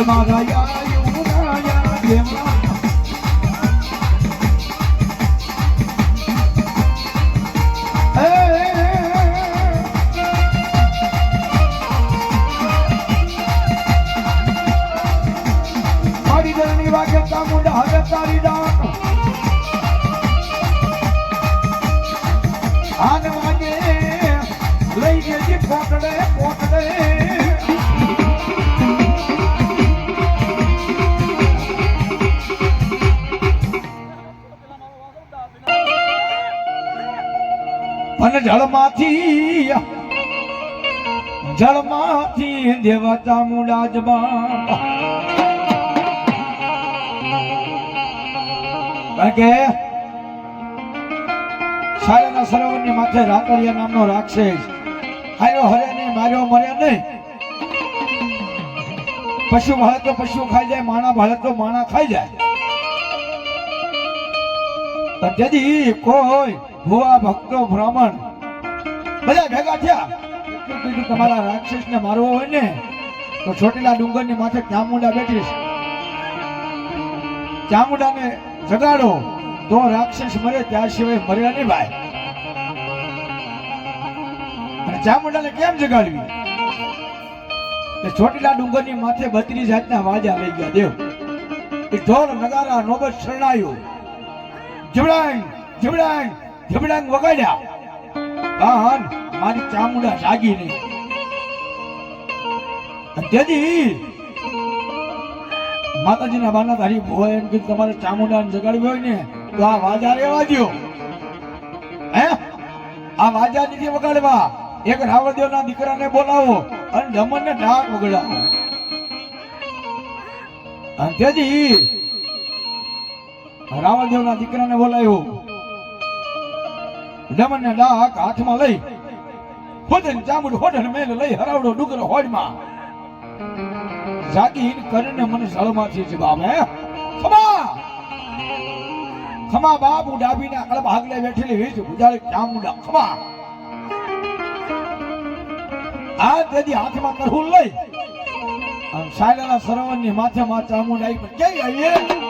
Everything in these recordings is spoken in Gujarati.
એ જળમાંથી જળમાંથી દેવા ચામુંડા જબા કારણ કે શાળાના સરોવરની માથે રાતરિયા નામનો રાક્ષસ હાયો હરે નહીં, માર્યો મર્યો નહીં. પશુ ભાળે તો પશુ ખાઈ જાય, માણા ભાળે તો માણા ખાઈ જાય. તેથી કોઈ ભુવા ભક્તો બ્રાહ્મણ બધા ભેગા થયા. તમારા તમારા રાક્ષસને મારવો હોય ને, તો ચોટીલા ડુંગરની માથે ચામુંડા બેઠી છે ચામુંડાને જગાડો, તો રાક્ષસ મરે, ત્યાર સિવાય મર્યા નહીં ભાઈ. અને ચામુંડાને કેમ જગાડવી? એ ચોટીલા ડુંગરની માથે બત્રીસ જાતના વાજા લઈ ગયા, દેવ. એ ઢોલ નગારા, નોબત શરણાયું જીવડાંગ જીવડાંગ જીવડાંગ વગાડ્યા. કાન મારી ચામુંડા જાગી નહીં તેથી માતાજીના બાના તારી ભોય એમ કીધું તમારે ચામુંડાને જગાડવી હોય ને, તો આ વાજા રેવા દ્યો હે? આ વાજા નથી વગાડવા. એક રાવણદેવના દીકરાને બોલાવો અને દમનને ડાક વગાડાવો. અંત્યજી તેથી રાવણદેવના દીકરાને બોલાવ્યો દમનને ડાક હાથમાં લઈ હોદન ચામુંડ હોડન મેલ લઈ હરાવડો ડુગર હોડમાં. જાગી કરીને મને સળમાંથી જ બામે ખમા! ખમા બાપુ ડાબીના કળબ આગલે બેઠેલી વીજ ગુજારી ચામુંડા, ખમા! આ તેથી હાથમાં કરહુલ લઈ સાયલાના સરોવરની માથે માથે ચામુંડા આવી પણ ક્યાંય આવીએ?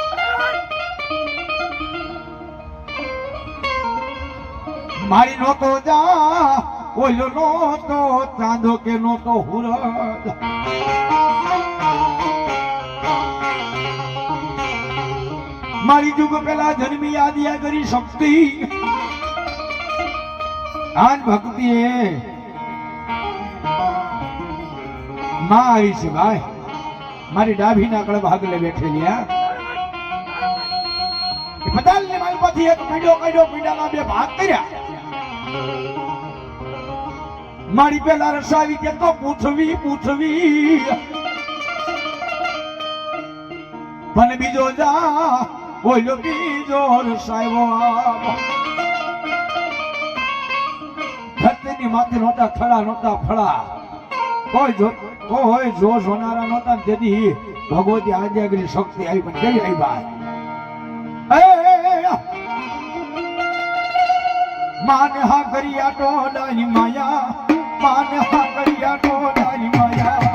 મારી નોતો જા, ઓલો નોતો ચાંદો કે નોતો હુરજ મારી જુગ પેલા જન્મી આદિયા કરી શક્તિ. આન ભક્તિ એ માં આવી છે ભાઈ, મારી ડાભી ના ભાગ ભાગલે બેઠેલી આ બદાલ ને મારી પાછી એક પીડો કર્યો પીડામાં બે ભાગ કર્યા. મારી પેલા રસાવી કે તો પૂછવી પૂછવી પણ બીજો જા ઓલો બીજો રસાયો ધરતીની માથે નહોતા ખડા નહોતા ફળા કોઈ જો કોઈ જો સોનારા નહોતા ને તેથી ભગવતી આજ્ઞાગરી શક્તિ આવી પણ કેવી આવી બાય માન હા કરિયા ટોડાની માયા માન હા કરિયા ટોડાની માયા.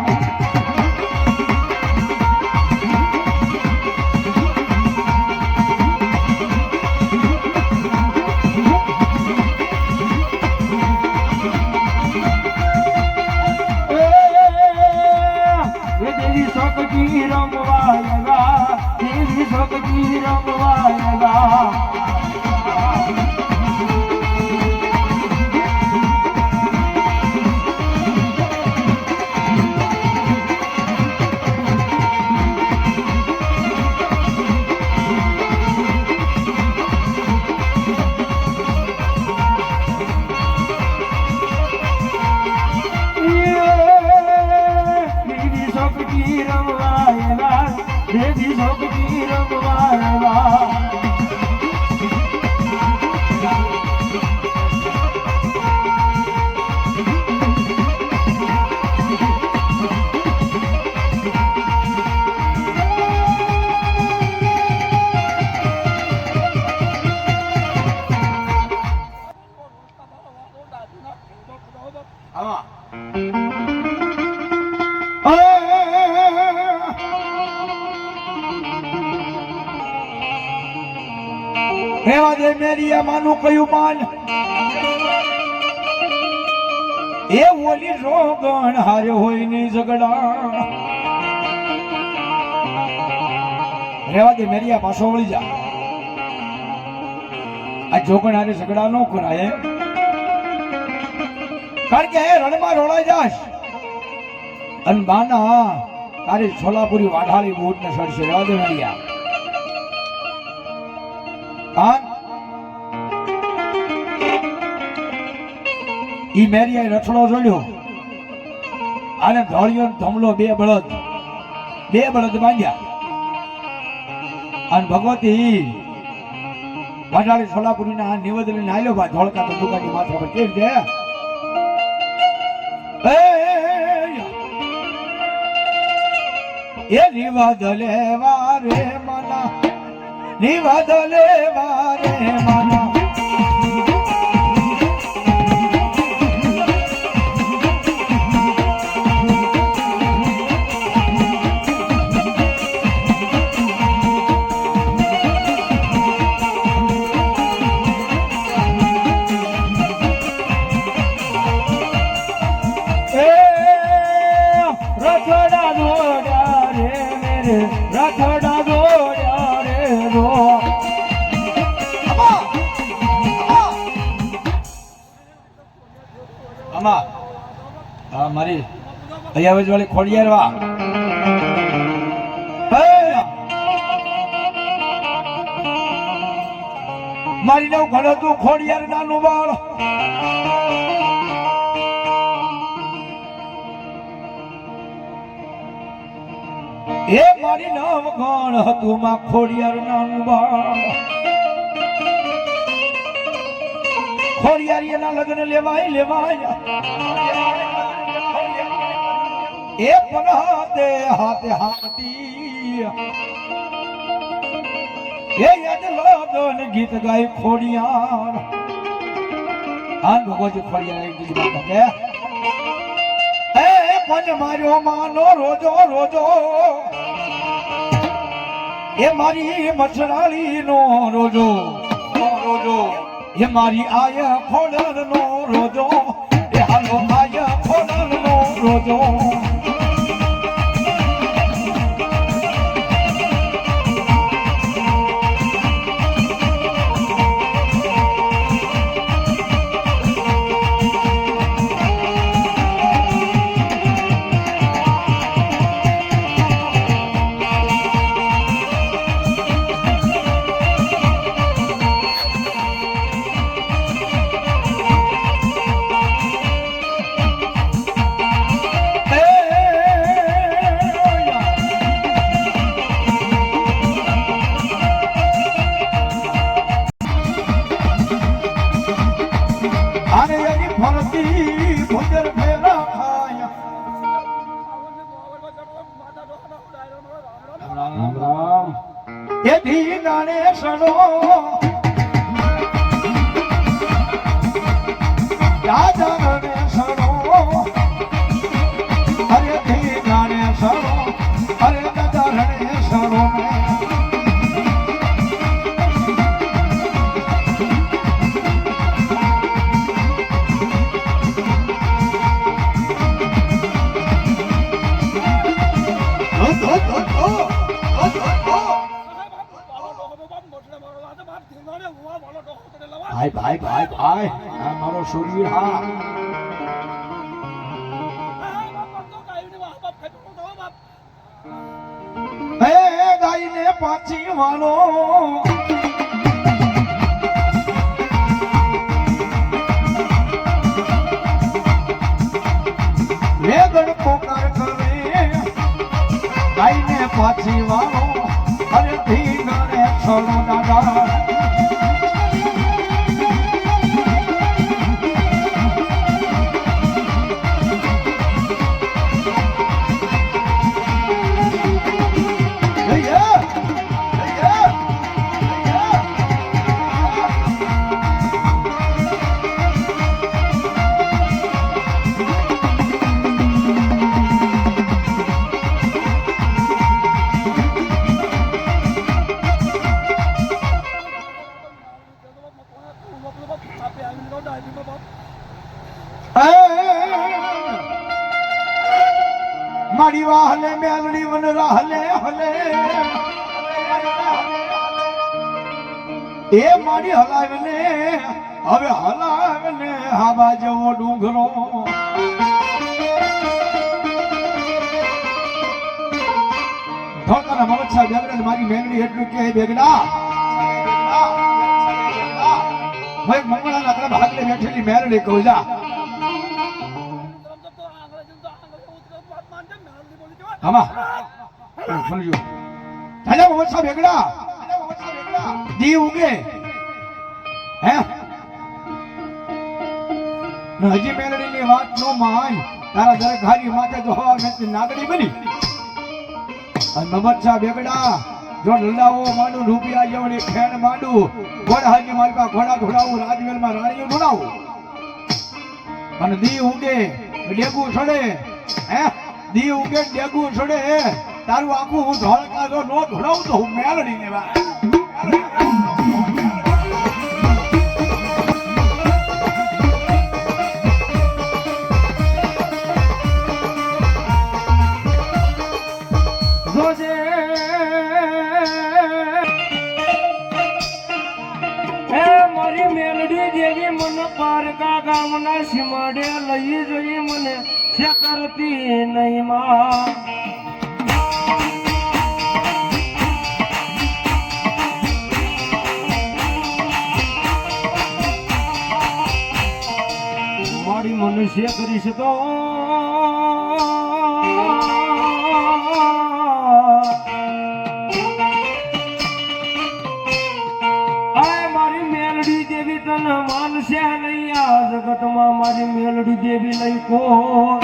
રેવા દે મેરી કયું માન? એ ઓલી રોગણ હારે હોયની ઝગડા રેવા દે, મેરિયા, પાછો વળી જા. આ જોગણ હારે ઝઘડા ન કરાય કારણ કે હે રણમાં રોળાઈ જાશ. અને બાના, તારી છોલાપુરી વાઢાળી બૂટ ને સડશે રેવા દે ઈ મેરિયાએ રથડો જોડ્યો. અને ધોળિયો ધમલો બે બળદ. બે બળદ બાંધ્યા. અને ભગવતી વાઢાળી સોલાપુરી ના નિવેદ લઈને આવ્યો ભાઈ ધોળકા તો દુકાની માથા પર કેમ છે? એ નિવાદ લેવા રે મના, નિવાદ લેવા રે મના. ખોડિયાર વા મારી નવ ઘણો તું ખોડિયાર નાનું બાળ એ મારી નામ ગણ હતું, માં ખોડિયાર નાનું બાળ ખોડિયારી એના લગ્ન લેવાય લેવાય. પણ હાથે હાથે. હાથી એ યાદ લગન ગીત ગાય ખોડિયાર. આન ભગવતી ખોડિયાર એક બીજી વાત કે એ પણ માર્યો માનો રોજો રોજો. એ મારી મછરાળી નો રોજો રોજો. એ મારી આયા ખોડલ નો રોજો. એ હાલો આયા ખોડલ નો રોજો. એ ધી ગાણે સણો રાજા ભાઈ ભાઈ આ મારો સૂર્ય હા. હે ગાયને પાછી વાળો પાછી વાળો અરે ધીંગણે છોડો દાદા. એ મારી હલાવે ને હવે હલાવે ને હાવા જેવો ડુંગરો. ધોકાના મમત સાહેબ બેગડા મારી મેંગડી એટલું કે બેગડા ભાઈ મંગળા કડબ હાથલે બેઠેલી મેરડી કહું જા. આમાં. સમજો તાજા મમત સાહેબ બેગડા. દી હે? હજી મેલડી ની વાત નો માન. તારા દરેક હારી માથે તો હવા નાગડી બની. અને મમત સાહેબ બેગડા, જો લડાવો માંડું, રૂપિયા જેવડી ફેણ માંડું ઘોડા હાજી માલકા ઘોડા ઘોડાવું રાજવેલમાં રાણીઓ ઢોળાવું. અને દી ઉગે, ડેગું છોડે હે? દી ઉગે, ડેગું છોડે તારું આખું હું ધોળકા નો ધોળાવું તો હું મેલડી લેવા જોજે હે મારી મેલડી દેવી મને પારકા ગામના સીમાડે લઈ જઈ મને છે કરતી નહીં માં. મનુષ્ય કરી તો જગતમાં મારી મેલડી દેવી લઈ કોણ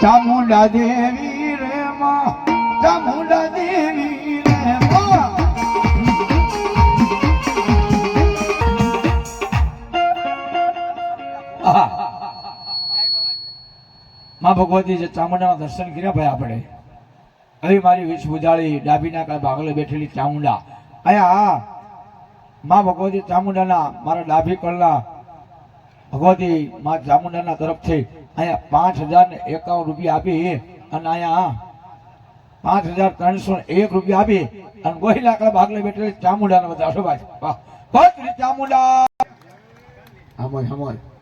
ચામુંડા દેવી રે માં. માં ભગવતી જે ચામુંડાના દર્શન કર્યા ભાઈ આપણે હવે મારી વિષ બુજાળી ડાબીના કાંઈ ભાગલે બેઠેલી ચામુંડા. અહીંયા માં ભગવતી ચામુંડાના મારા ડાભી કળના ભગવતી માં ચામુંડાના તરફથી અહીંયા પાંચ હજાર ને એકાવન રૂપિયા આપી અને અહીંયા પાંચ હજાર ત્રણસો એક રૂપિયા આપી અને ગોહી લાકડા ભાગલે બેઠેલી ચામુંડાના બધા ભગવતી ચામુંડા! હમય, હમોય.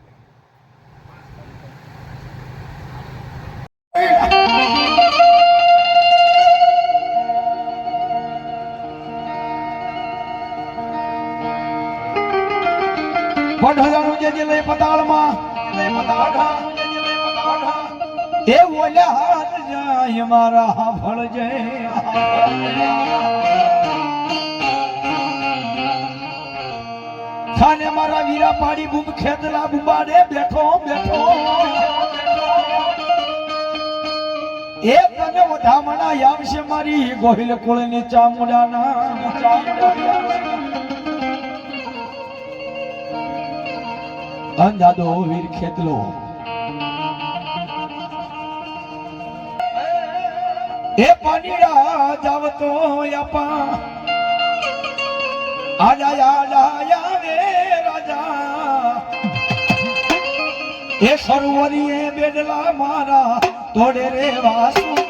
પઢાણું જે જે લઈ પતાળમાં લઈ પતાળમાં. એ ઓલા હાથ જાય મારા હાફળ જય. ખાને મારા વીરા પાડી બુમ ખેતલા બુબાડે બેઠો બેઠો. એ તને વધામણા આવશે મારી ગોહિલ કુળની ચામુંડાના. અંધાદો વીર ખેતલો. એ પાણીડા જાવતો આપા આડા આડા આવે રાજા. એ સરોવરીએ બેડલા મારા. તોડે રે વાસુકી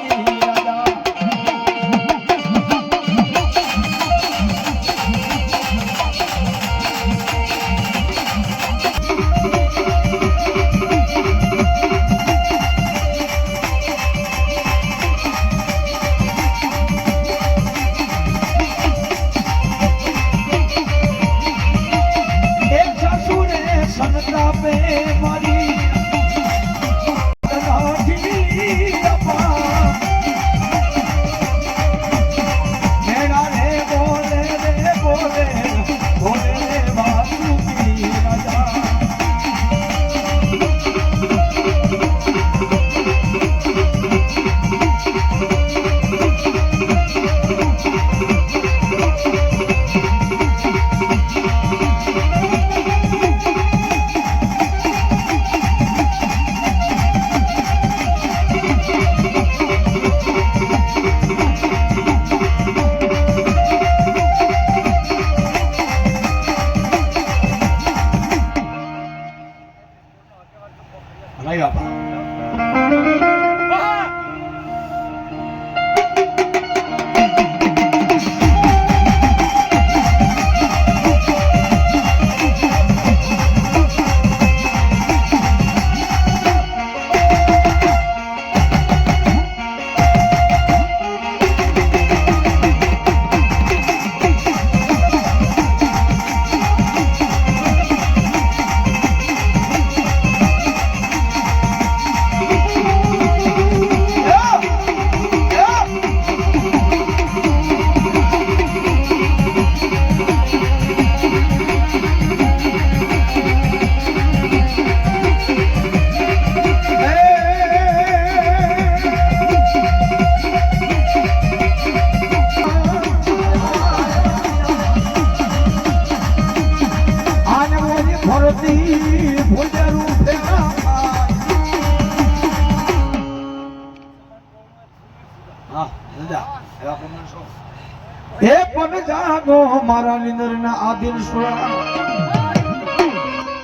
મારા ના આધીન સુરા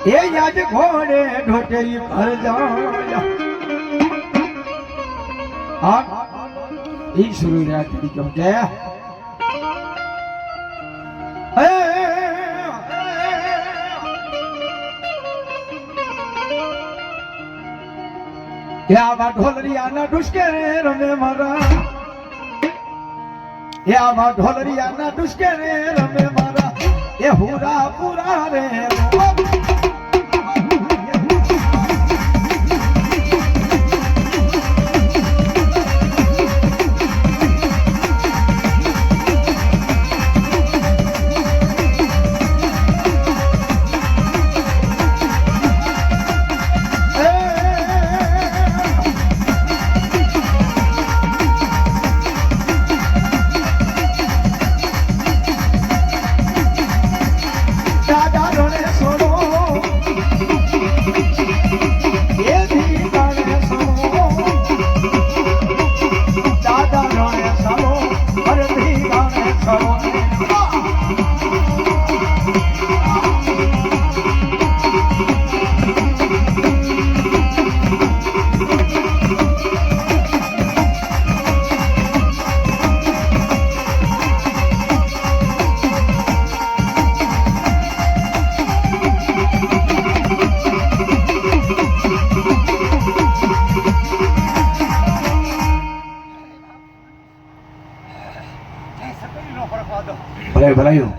એ યાદ ઘોડે ઢોટે ઘર જાઓ ઈ સુરુ રાત કહો કે એ આવા આવા ઢોલરિયાના ડુસકે રમે મારા. એ આવા ઢોલરિયાના ડુસકે રે રમે એ હુરા પુરા રે ભલે ભલાયું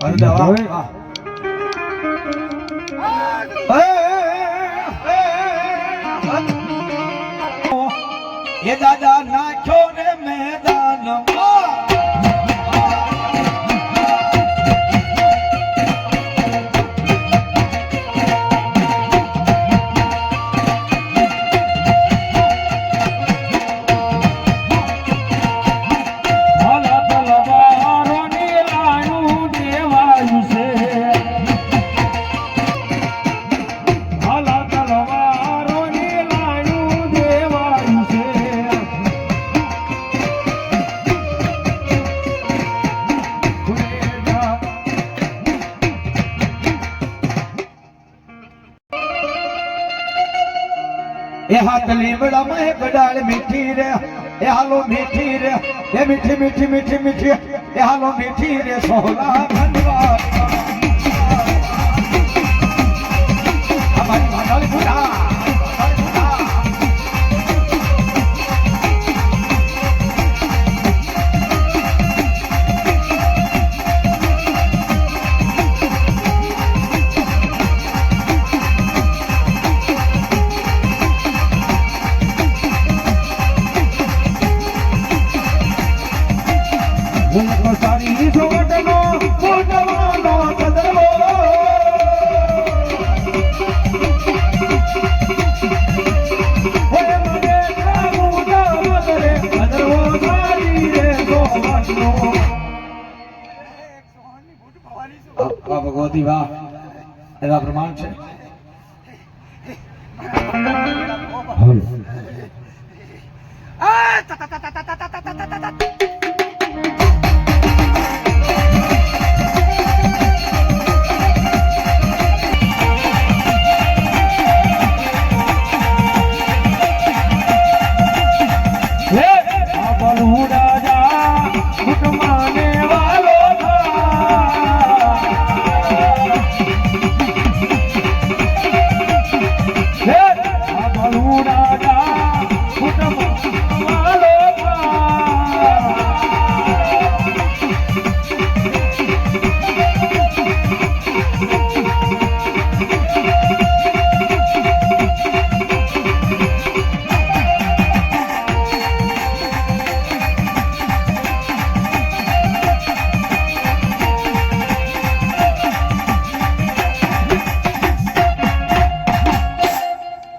અરે નાખ્યો એ હાથ લીમડામાં એ ગડાળ મીઠી રે. એ હાલો મીઠી રે. એ મીઠી મીઠી મીઠી મીઠી. એ હાલો મીઠી રે સોલા ખંડવા